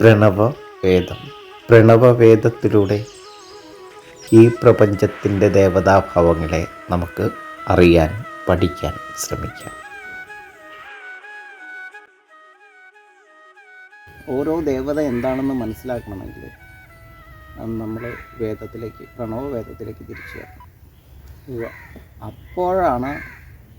പ്രണവവേദം. പ്രണവവേദത്തിലൂടെ ഈ പ്രപഞ്ചത്തിന്റെ ദേവതാഭാവങ്ങളെ നമുക്ക് അറിയാൻ പഠിക്കാൻ ശ്രമിക്കാം. ഓരോ ദേവത എന്താണെന്ന് മനസ്സിലാക്കണമെങ്കിൽ നമ്മൾ വേദത്തിലേക്ക് പ്രണവ വേദത്തിലേക്ക് തിരിച്ചു വരണം. അപ്പോഴാണ്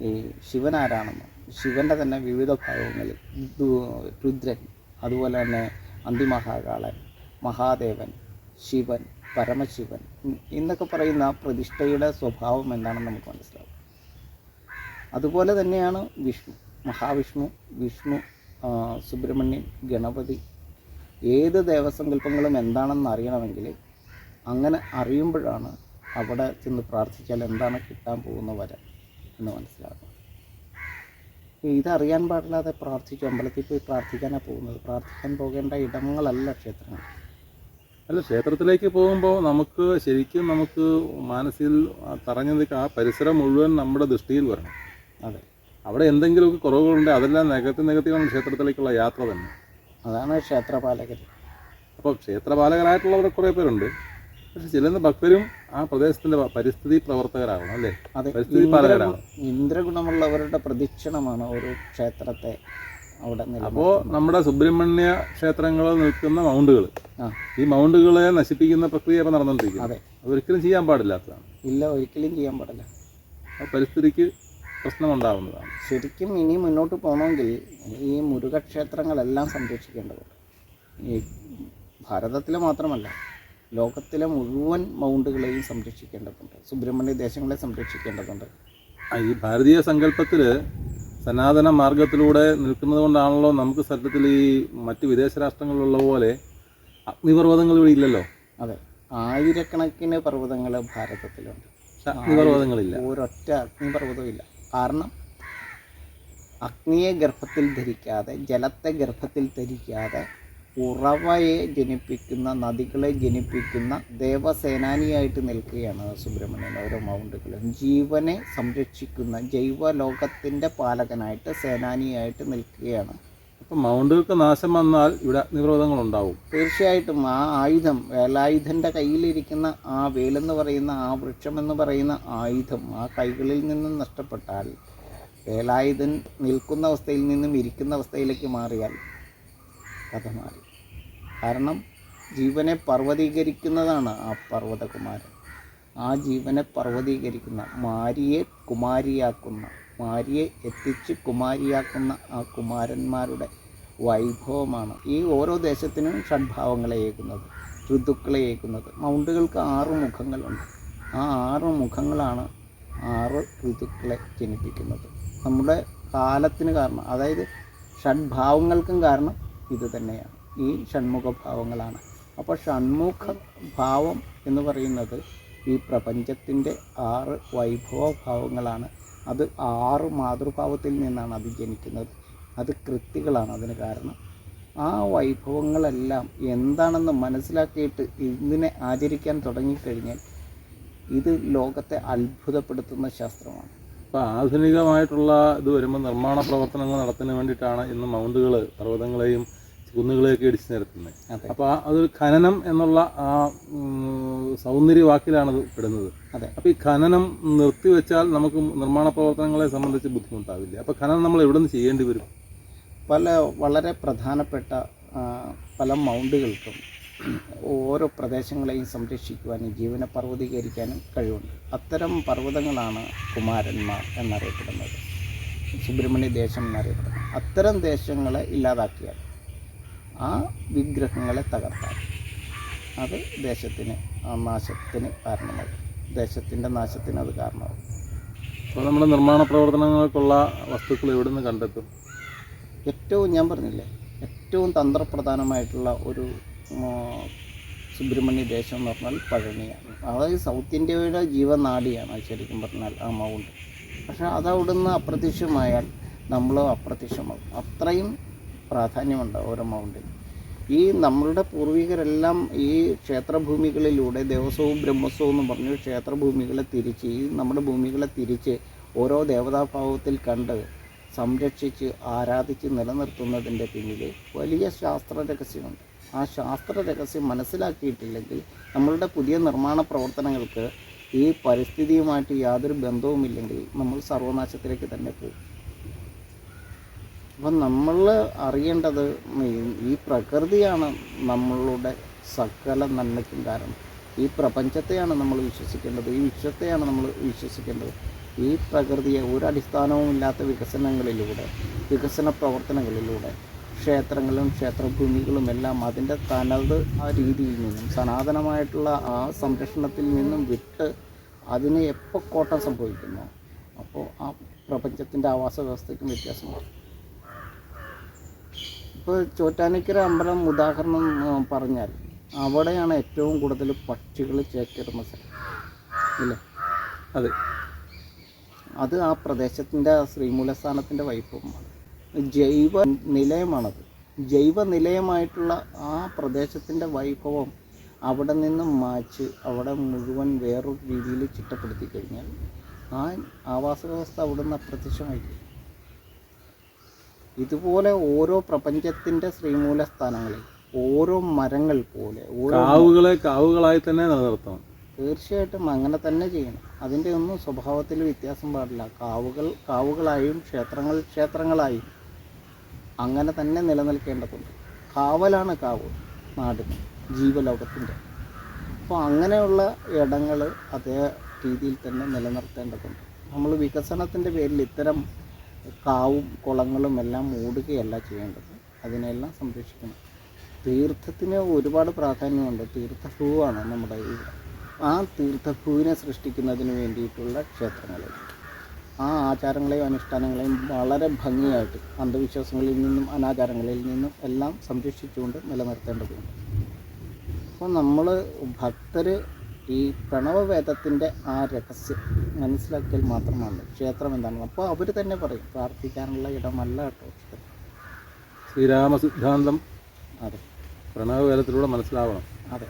ഈ ശിവൻ ആരാണെന്ന് ശിവന്റെ തന്നെ വിവിധ ഭാവങ്ങളിൽ ദു- രുദ്രൻ അതുപോലെ തന്നെ അന്തിമഹാകാളൻ മഹാദേവൻ ശിവൻ പരമശിവൻ എന്നൊക്കെ പറയുന്ന പ്രതിഷ്ഠയുടെ സ്വഭാവം എന്താണെന്ന് നമുക്ക് മനസ്സിലാവും അതുപോലെ തന്നെയാണ് വിഷ്ണു. മഹാവിഷ്ണു വിഷ്ണു സുബ്രഹ്മണ്യൻ ഗണപതി ഏത് ദേവസങ്കല്പങ്ങളും എന്താണെന്ന് അറിയണമെങ്കിൽ അങ്ങനെ അറിയുമ്പോഴാണ് അവിടെ ചെന്ന് പ്രാർത്ഥിച്ചാൽ എന്താണ് കിട്ടാൻ പോകുന്ന വരം എന്ന് മനസ്സിലാകുന്നത് ഇതറിയാൻ പാടില്ലാതെ പ്രാർത്ഥിച്ചു. അമ്പലത്തിൽ പോയി പ്രാർത്ഥിക്കാനാണ് പോകുന്നത്. പ്രാർത്ഥിക്കാൻ പോകേണ്ട ഇടങ്ങളല്ല ക്ഷേത്രങ്ങൾ. അല്ല ക്ഷേത്രത്തിലേക്ക് പോകുമ്പോൾ നമുക്ക് ശരിക്കും നമുക്ക് മനസ്സിൽ തറഞ്ഞു നിൽക്കുക ആ പരിസരം മുഴുവൻ നമ്മുടെ ദൃഷ്ടിയിൽ വരണം. അതെ. അവിടെ എന്തെങ്കിലുമൊക്കെ കുറവുകളുണ്ട് അതെല്ലാം നികത്തി നികത്തിയാണ് ക്ഷേത്രത്തിലേക്കുള്ള യാത്ര തന്നെ. അതാണ് ക്ഷേത്രപാലകർ അപ്പോൾ ക്ഷേത്രപാലകരായിട്ടുള്ളവർ കുറേ പേരുണ്ട്. പക്ഷെ ചില ഭക്തരും ആ പ്രദേശത്തിന്റെ പരിസ്ഥിതി പ്രവർത്തകരാകണം അല്ലേ? പരിസ്ഥിതി ഇന്ദ്രഗുണമുള്ളവരുടെ പ്രദക്ഷിണമാണ് ഓരോ ക്ഷേത്രത്തെ അവിടെ അപ്പോൾ നമ്മുടെ സുബ്രഹ്മണ്യ ക്ഷേത്രങ്ങളിൽ നിൽക്കുന്ന മൗണ്ടുകൾ ഈ മൗണ്ടുകളെ നശിപ്പിക്കുന്ന പ്രക്രിയ ഇപ്പൊ നടന്നുകൊണ്ടിരിക്കും അതെ. അതൊരിക്കലും ചെയ്യാൻ പാടില്ലാത്തതാണ്. ഇല്ല ഒരിക്കലും ചെയ്യാൻ പാടില്ല. പരിസ്ഥിതിക്ക് പ്രശ്നമുണ്ടാവുന്നതാണ്. ശരിക്കും ഇനി മുന്നോട്ട് പോകണമെങ്കിൽ ഈ മുരുകക്ഷേത്രങ്ങളെല്ലാം സംരക്ഷിക്കേണ്ടതുണ്ട്. ഈ ഭാരതത്തിലെ മാത്രമല്ല ലോകത്തിലെ മുഴുവൻ മൗണ്ടുകളെയും സംരക്ഷിക്കേണ്ടതുണ്ട്. സുബ്രഹ്മണ്യ ദേശങ്ങളെ സംരക്ഷിക്കേണ്ടതുണ്ട്. ഈ ഭാരതീയ സങ്കല്പത്തിൽ സനാതന മാർഗത്തിലൂടെ നിൽക്കുന്നത് കൊണ്ടാണല്ലോ നമുക്ക് സത്യത്തിൽ ഈ മറ്റ് വിദേശ രാഷ്ട്രങ്ങളിലുള്ള പോലെ അഗ്നിപർവതങ്ങൾ ഇവിടെ ഇല്ലല്ലോ? അതെ. ആയിരക്കണക്കിന് പർവതങ്ങൾ ഭാരതത്തിലുണ്ട്. പക്ഷെ അഗ്നിപർവതങ്ങളില്ല ഒരൊറ്റ അഗ്നിപർവതവും ഇല്ല. കാരണം അഗ്നിയെ ഗർഭത്തിൽ ധരിക്കാതെ ജലത്തെ ഗർഭത്തിൽ ധരിക്കാതെ ഉറവയെ ജനിപ്പിക്കുന്ന നദികളെ ജനിപ്പിക്കുന്ന ദേവസേനാനിയായിട്ട് നിൽക്കുകയാണ് സുബ്രഹ്മണ്യൻ ഓരോ മൗണ്ടുകളും ജീവനെ സംരക്ഷിക്കുന്ന ജൈവ ലോകത്തിന്റെ പാലകനായിട്ട് സേനാനിയായിട്ട് നിൽക്കുകയാണ്. അപ്പം മൗണ്ടുകൾക്ക് നാശം വന്നാൽ ഇവിടെ നിരോധങ്ങൾ ഉണ്ടാവും തീർച്ചയായിട്ടും ആ ആയുധം വേലായുധന്റെ കയ്യിലിരിക്കുന്ന ആ വേലെന്ന് പറയുന്ന ആ വൃക്ഷം എന്ന് പറയുന്ന ആയുധം ആ കൈകളിൽ നിന്നും നഷ്ടപ്പെട്ടാൽ വേലായുധൻ നിൽക്കുന്ന അവസ്ഥയിൽ നിന്നും ഇരിക്കുന്ന അവസ്ഥയിലേക്ക് മാറിയാൽ കഥ മാറി കാരണം ജീവനെ പർവതീകരിക്കുന്നതാണ് ആ പർവതകുമാരൻ. ആ ജീവനെ പർവതീകരിക്കുന്ന മാരിയെ കുമാരിയാക്കുന്ന മാരിയെ എത്തിച്ച് കുമാരിയാക്കുന്ന ആ കുമാരന്മാരുടെ വൈഭവമാണ് ഈ ഓരോ ദേശത്തിനും ഷഡ്ഭാവങ്ങളെ ഏകുന്നത് ഋതുക്കളെ ഏകുന്നത്. മൗണ്ടുകൾക്ക് ആറ് മുഖങ്ങളുണ്ട്. ആ ആറ് മുഖങ്ങളാണ് ആറ് ഋതുക്കളെ ജനിപ്പിക്കുന്നത്. നമ്മുടെ കാലത്തിന് കാരണം അതായത് ഷഡ്ഭാവങ്ങൾക്കും കാരണം ഇത് തന്നെയാണ്. ഈ ഷൺമുഖ ഭാവങ്ങളാണ് അപ്പോൾ ഷൺമുഖ ഭാവം എന്ന് പറയുന്നത് ഈ പ്രപഞ്ചത്തിന്റെ ആറ് വൈഭവ ഭാവങ്ങളാണ് അത് ആറ് മാതൃഭാവത്തിൽ നിന്നാണ് അത് ജനിക്കുന്നത്. അത് കൃത്തികളാണ് അതിന് കാരണം. ആ വൈഭവങ്ങളെല്ലാം എന്താണെന്ന് മനസ്സിലാക്കിയിട്ട് ഇതിനെ ആചരിക്കാൻ തുടങ്ങിക്കഴിഞ്ഞാൽ ഇത് ലോകത്തെ അത്ഭുതപ്പെടുത്തുന്ന ശാസ്ത്രമാണ്. ഇപ്പോൾ ആധുനികമായിട്ടുള്ള ഇത് വരുമ്പോൾ നിർമ്മാണ പ്രവർത്തനങ്ങൾ നടത്തുന്നതിന് വേണ്ടിയിട്ടാണ് ഇന്ന് മൗണ്ടുകൾ പർവതങ്ങളെയും കുന്നുകളെയൊക്കെ ഇടിച്ചു നിരത്തുന്നത്. അപ്പൊ അപ്പോൾ അതൊരു ഖനനം എന്നുള്ള ആ ഉം, സൗന്ദര്യ വാക്കിലാണ് അത്. പെടുന്നത് അപ്പൊ അപ്പോൾ ഈ ഖനനം നിർത്തിവെച്ചാൽ നമുക്ക് നിർമ്മാണ പ്രവർത്തനങ്ങളെ സംബന്ധിച്ച് ബുദ്ധിമുട്ടാവില്ല. അപ്പോൾ ഖനനം നമ്മൾ എവിടെ നിന്ന് ചെയ്യേണ്ടി വരും? പല വളരെ പ്രധാനപ്പെട്ട പല മൗണ്ടുകൾക്കും ഓരോ പ്രദേശങ്ങളെയും സംരക്ഷിക്കുവാനും ജീവനെ പർവതീകരിക്കാനും കഴിവുണ്ട്. അത്തരം പർവതങ്ങളാണ് കുമാരന്മാർ എന്നറിയപ്പെടുന്നത്. സുബ്രഹ്മണ്യ ദേശം എന്നറിയപ്പെടുന്നത്. അത്തരം ദേശങ്ങളെ ഇല്ലാതാക്കിയാൽ ആ വിഗ്രഹങ്ങളെ തകർത്താൽ അത് ദേശത്തിന് ആ നാശത്തിന് കാരണമാകും. ദേശത്തിന്റെ നാശത്തിന് അത് കാരണമാകും. അപ്പോൾ നമ്മുടെ നിർമ്മാണ പ്രവർത്തനങ്ങൾക്കുള്ള വസ്തുക്കൾ എവിടെ നിന്ന് കണ്ടെത്തും? ഏറ്റവും ഞാൻ പറഞ്ഞില്ലേ ഏറ്റവും തന്ത്രപ്രധാനമായിട്ടുള്ള ഒരു സുബ്രഹ്മണ്യ ദേശം എന്ന് പറഞ്ഞാൽ പഴനിയാണ്. അതായത് സൗത്ത് ഇന്ത്യയുടെ ജീവനാഡിയാണ് അത് ശരിക്കും പറഞ്ഞാൽ ആ മൗണ്ട്. പക്ഷേ അതവിടെ നിന്ന് അപ്രത്യക്ഷമായാൽ നമ്മൾ അപ്രത്യക്ഷമാകും. അത്രയും പ്രാധാന്യമുണ്ട് ഓരോ മൗണ്ടിന്. ഈ നമ്മളുടെ പൂർവികരെല്ലാം ഈ ക്ഷേത്രഭൂമികളിലൂടെ ദേവസ്വവും ബ്രഹ്മസ്വവും എന്ന് പറഞ്ഞ് ക്ഷേത്രഭൂമികളെ തിരിച്ച് ഈ നമ്മുടെ ഭൂമികളെ തിരിച്ച് ഓരോ ദേവതാഭാവത്തിൽ കണ്ട് സംരക്ഷിച്ച് ആരാധിച്ച് നിലനിർത്തുന്നതിന്റെ പിന്നിൽ വലിയ ശാസ്ത്ര രഹസ്യമുണ്ട്. ആ ശാസ്ത്ര രഹസ്യം മനസ്സിലാക്കിയിട്ടില്ലെങ്കിൽ നമ്മളുടെ പുതിയ നിർമ്മാണ പ്രവർത്തനങ്ങൾക്ക് ഈ പരിസ്ഥിതിയുമായിട്ട് യാതൊരു ബന്ധവുമില്ലെങ്കിൽ നമ്മൾ സർവനാശത്തിലേക്ക് തന്നെ പോകും. അപ്പം നമ്മൾ അറിയേണ്ടത് ഈ- പ്രകൃതിയാണ് നമ്മളുടെ സകല നന്മയ്ക്കും കാരണം. ഈ പ്രപഞ്ചത്തെയാണ് നമ്മൾ വിശ്വസിക്കേണ്ടത് ഈ വിശ്വത്തെയാണ് നമ്മൾ വിശ്വസിക്കേണ്ടത്. ഈ പ്രകൃതിയെ ഒരു അടിസ്ഥാനവുമില്ലാത്ത വികസനങ്ങളിലൂടെ വികസന പ്രവർത്തനങ്ങളിലൂടെ ക്ഷേത്രങ്ങളും ക്ഷേത്രഭൂമികളും എല്ലാം അതിന്റെ തനത് ആ രീതിയിൽ നിന്നും സനാതനമായിട്ടുള്ള ആ സംരക്ഷണത്തിൽ നിന്നും വിട്ട് അതിനെ എപ്പോൾ കോട്ടം സംഭവിക്കുന്നു? അപ്പോൾ ആ പ്രപഞ്ചത്തിന്റെ ആവാസ വ്യവസ്ഥയ്ക്കും വ്യത്യാസം വരും ഇപ്പോൾ ചോറ്റാനിക്കര അമ്പലം ഉദാഹരണം പറഞ്ഞാൽ അവിടെയാണ് ഏറ്റവും കൂടുതൽ പക്ഷികൾ ചേക്കേറുന്ന സ്ഥലം. ഇല്ലേ? അതെ. അത് ആ പ്രദേശത്തിന്റെ ശ്രീമൂലസ്ഥാനത്തിന്റെ വൈഭവമാണ്. ജൈവ നിലയമാണത്. ജൈവ നിലയമായിട്ടുള്ള ആ പ്രദേശത്തിന്റെ വൈഭവം അവിടെ നിന്ന് മാച്ച് അവിടെ മുഴുവൻ വേറൊരു രീതിയിൽ ചിട്ടപ്പെടുത്തി കഴിഞ്ഞാൽ ആ ആവാസ വ്യവസ്ഥ അവിടെ നിന്ന് അപ്രത്യക്ഷമായി തീരും. ഇതുപോലെ ഓരോ പ്രപഞ്ചത്തിന്റെ ശ്രീമൂല സ്ഥാനങ്ങളിൽ ഓരോ മരങ്ങൾ പോലെ ഓരോ കാവുകളെ കാവുകളായി തന്നെ നിലനിർത്തണം. തീർച്ചയായിട്ടും അങ്ങനെ തന്നെ ചെയ്യണം. അതിന്റെ ഒന്നും സ്വഭാവത്തിൽ വ്യത്യാസം പാടില്ല. കാവുകൾ കാവുകളായും ക്ഷേത്രങ്ങൾ ക്ഷേത്രങ്ങളായും അങ്ങനെ തന്നെ നിലനിൽക്കേണ്ടതുണ്ട്. കാവലാണ് കാവ് നാട് ജീവലോകത്തിന്റെ അപ്പോൾ അങ്ങനെയുള്ള ഇടങ്ങൾ അതേ രീതിയിൽ തന്നെ നിലനിർത്തേണ്ടതുണ്ട്. നമ്മൾ വികസനത്തിന്റെ പേരിൽ ഇത്തരം കാവും കുളങ്ങളും എല്ലാം മൂടുകയല്ല ചെയ്യേണ്ടത്. അതിനെല്ലാം സംരക്ഷിക്കണം. തീർത്ഥത്തിന് ഒരുപാട് പ്രാധാന്യമുണ്ട്. തീർത്ഥഭൂവാണ് നമ്മുടെ ഇവിടെ ആ തീർത്ഥഭൂവിനെ സൃഷ്ടിക്കുന്നതിന് വേണ്ടിയിട്ടുള്ള ക്ഷേത്രങ്ങൾ. ആ ആചാരങ്ങളെയും അനുഷ്ഠാനങ്ങളെയും വളരെ ഭംഗിയായിട്ട് അന്ധവിശ്വാസങ്ങളിൽ നിന്നും അനാചാരങ്ങളിൽ നിന്നും എല്ലാം സംരക്ഷിച്ചുകൊണ്ട് നിലനിർത്തേണ്ടതുണ്ട്. അപ്പോൾ നമ്മൾ ഭക്തർ ഈ പ്രണവവേദത്തിന്റെ ആ രഹസ്യം മനസ്സിലാക്കിയാൽ മാത്രമാണ് ക്ഷേത്രം എന്താണെന്ന്. അപ്പോൾ അവർ തന്നെ പറയും പ്രാർത്ഥിക്കാനുള്ള ഇടമല്ല കേട്ടോ. ക്ഷേത്രം ശ്രീരാമ സിദ്ധാന്തം അതെ. പ്രണവവേദത്തിലൂടെ മനസ്സിലാവണം. അതെ.